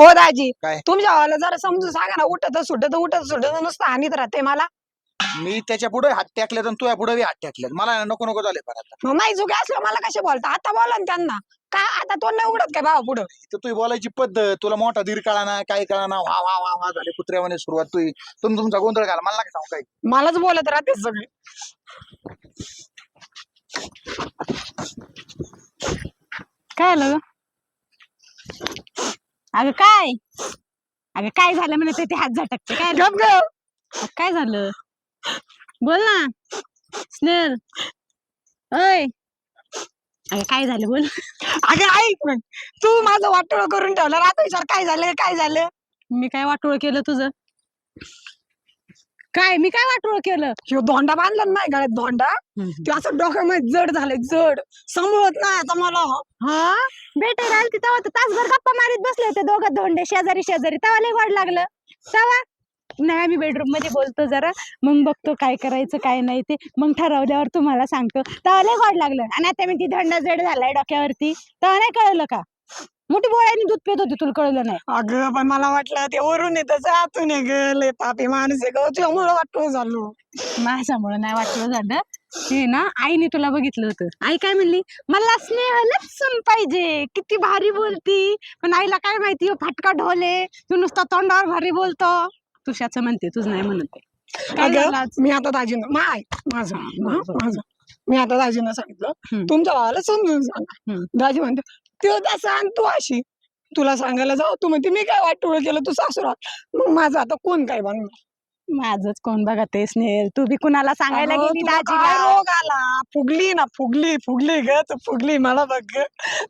हो दाजी. काय? तुमच्या भावाला जरा समजून सांगा ना उठत सुटत उठत सुटत नुसतं आणीत राहते मला. मी त्याच्या पुढे हात टाकले तर तुझ्या पुढे हात टाकले मला नको नको झाले पण आता मग नाही चुकी असलं मला कसे बोलता? आता बोला ना त्यांना. काय आता तो नाही उघडत काय भावा पुढं? तर तुझी बोलायची पद्धत तुला मोठा दीर कळा ना काय कळा ना वा वा वा वा झाले कुत्र्यावाने सुरुवात तुझी. तुम्ही तुमचा गोंधळ घाला मला नका सांगू काही. मलाच बोलत राहते सगळे. काय आलं ग? अगं काय? अगं काय झालं म्हणे ते हात झटकते? काय गप काय झालं? बोल ना. स्नेहल. अय अगं काय झालं बोल? अगं ऐक मग तू माझं वाटोळ करून ठेवलं. राहतो विचार काय झालं? काय झालं? मी काय वाटोळ केलं तुझं? काय मी काय वाटोळ केलं? ह्यो धोंडा बांधला ना नाही गळ्यात धोंडा ते असं डोक्यामध्ये जड झालंय जड. सांभाळत नाही आता मला. हा? भेटायला आलती तेव्हा तर तासभर गप्पा मारीत बसले होते दोघं धोंडे शेजारी शेजारी. तेव्हा लय गोड लागलं. तेव्हा? नाही आम्ही बेडरूममध्ये बोलतो जरा. मग बघतो काय करायचं काय नाही ते. मग ठरवल्यावर तुम्हाला सांगतो. तेव्हा लय गोड लागलं. आणि आता मी ती धंडा जड झालाय डोक्यावरती. तेव्हा नाही कळलं का? मोठी बोळ्याने दूध पित होती तुला कळलं नाही. अगं पण मला वाटलं ते वरून येत आतून आहे ग लय पापी माणूस आहे ग. वाटतो झालो. माझ्यामुळं नाही वाटलं झालं. ते ना आईने तुला बघितलं होतं. आई काय म्हणली? मला स्नेहलच सून पाहिजे किती भारी बोलती. पण आईला काय माहिती ह्यो फाटका ढोले. तू नुसता तोंडावर भारी बोलतो. तुझ्याच म्हणते तुझ नाही म्हणत आहे. काय झालं अगं आज? मी आता दाजीनं माय माझं हं, बरं. माझं. मी आता दाजीनं सांगितलं. हम्म. तुमच्या भावाला समजून सांगा. हम्म. दाजी म्हणते तो तसा आणि तू अशी. तुला सांगायला जाऊ तू म्हणते मी काय वाटोळ केलं तू सासूरा मग माझं आता कोण काय बनणार माझंच कोण बघा ते स्नेहल? तू बी कुणाला सांगायला अगं, गेली तुला काय दाजीला रोग आला? फुगली ना फुगली फुगली ग तू फुगली मला बघ ग.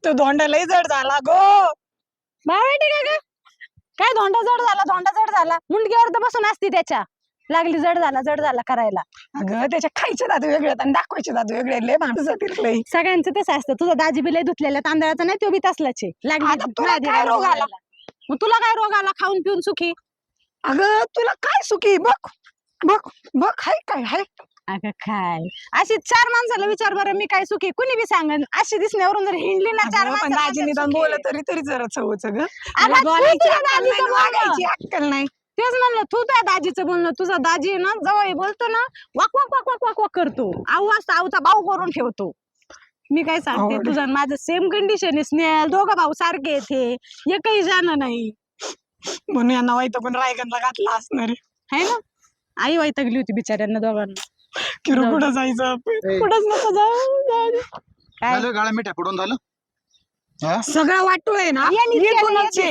तो धोंडा लय जड झाला गो. बावळटे का ग? काय धोंडा जड झाला धोंडा जड झाला? मुंडक्यावर तर बसून असती त्याच्या. लागली जड झाला जड झाला करायला. अगं त्याच्या खायचे दात वेगळे आणि दाखवायचे दात वेगळे. लय माणूस लय सगळ्यांचं तसं असतं. तुझा दाजी बिलय धुतलेल्या तांदळाचा नाही तो बी तसलाच लागली तुला काय रोग आला? मग तुला काय रोग आला? खाऊन पिऊन सुखी? अगं तुला काय सुखी? बघ बघ बघ हाय काय हाय. अगं काय? अशी चार माणसाला विचार बरं मी काय सुखी? कुणी बी सांगन अशी दिसण्यावरून जर हिंडली ना चार अगं, पण माणसाला दाजी तर निदान सुखी. बोल. तरी तरी जरा चवच अगं, बोलायची अक्कल नाही. वागायची अक्कल नाही. तेच म्हणलं तू त्या दाजीचं बोलणं तुझा दाजी आहे ना जवळ बोलतो ना वाक वाक वाक वाक वाक वाक करतो. आवाज आवचा भाऊ करून ठेवतो. मी काय सांगते. तुझं आणि माझं सेम कंडिशन आहे स्नेहल. दोघं भाऊ सारखे येते एकही जाणं नाही. म्हणून यांना वाईट पण रायगणला घातला असणार. आहे. है ना? आई वैतागली होती बिचाऱ्यांना दोघांना. की जाऊ दे. कुठं जायचं आपण? कुठंच नको जाऊ जाऊ दे. काय? झालं गाळा मिठ्या पडून झालं? हा? सगळं आहे ना? हे कोणाचं?